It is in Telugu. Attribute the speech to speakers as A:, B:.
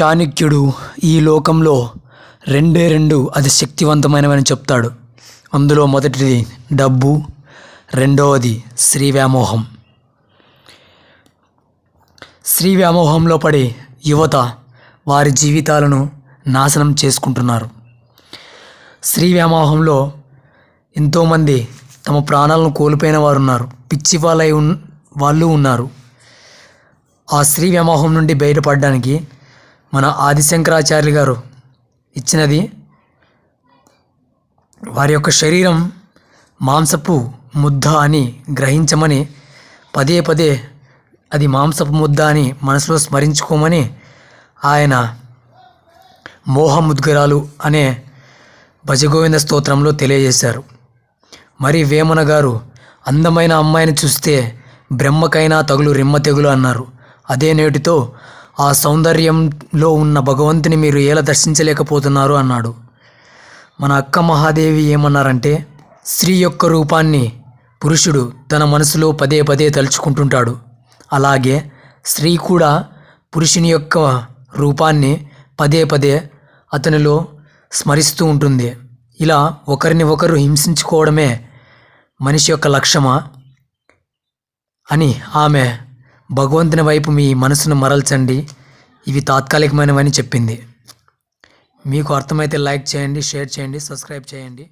A: చాణక్యుడు ఈ లోకంలో రెండే రెండు అతి శక్తివంతమైనవని చెప్తాడు. అందులో మొదటిది డబ్బు రెండవది స్త్రీ వ్యామోహం స్త్రీ వ్యామోహంలో పడి యువత వారి జీవితాలను నాశనం చేసుకుంటున్నారు. స్త్రీ వ్యామోహంలో ఎంతోమంది తమ ప్రాణాలను కోల్పోయిన వారు ఉన్నారు పిచ్చి వాళ్ళై ఉన్ వాళ్ళు ఉన్నారు. ఆ స్త్రీ వ్యామోహం నుండి బయటపడడానికి మన ఆదిశంకరాచార్యులు గారు ఇచ్చినది వారి యొక్క శరీరం మాంసపు ముద్ద అని గ్రహించమని పదే పదే అది మాంసపు ముద్ద అని మనసులో స్మరించుకోమని ఆయన మోహముద్గరాలు అనే భజగోవింద స్తోత్రంలో తెలియజేశారు. మరి వేమన గారు అందమైన అమ్మాయిని చూస్తే బ్రహ్మకైనా తగులు రిమ్మ తెగులు అన్నారు. అదే నేటితో ఆ సౌందర్యంలో ఉన్న భగవంతుని మీరు ఎలా దర్శించలేకపోతున్నారు అన్నాడు. మన అక్క మహాదేవి ఏమన్నారంటే స్త్రీ యొక్క రూపాన్ని పురుషుడు తన మనసులో పదే పదే తలుచుకుంటుంటాడు. అలాగే స్త్రీ కూడా పురుషుని యొక్క రూపాన్ని పదే పదే అతనిలో స్మరిస్తూ ఉంటుంది. ఇలా ఒకరిని ఒకరు హింసించుకోవడమే మనిషి యొక్క లక్ష్యమా అని ఆమె భగవంతుని వైపు మీ మనసును మరల్చండి. ఇవి తాత్కాలికమైనవని చెప్పింది. మీకు అర్థమైతే లైక్ చేయండి షేర్ చేయండి సబ్స్క్రైబ్ చేయండి.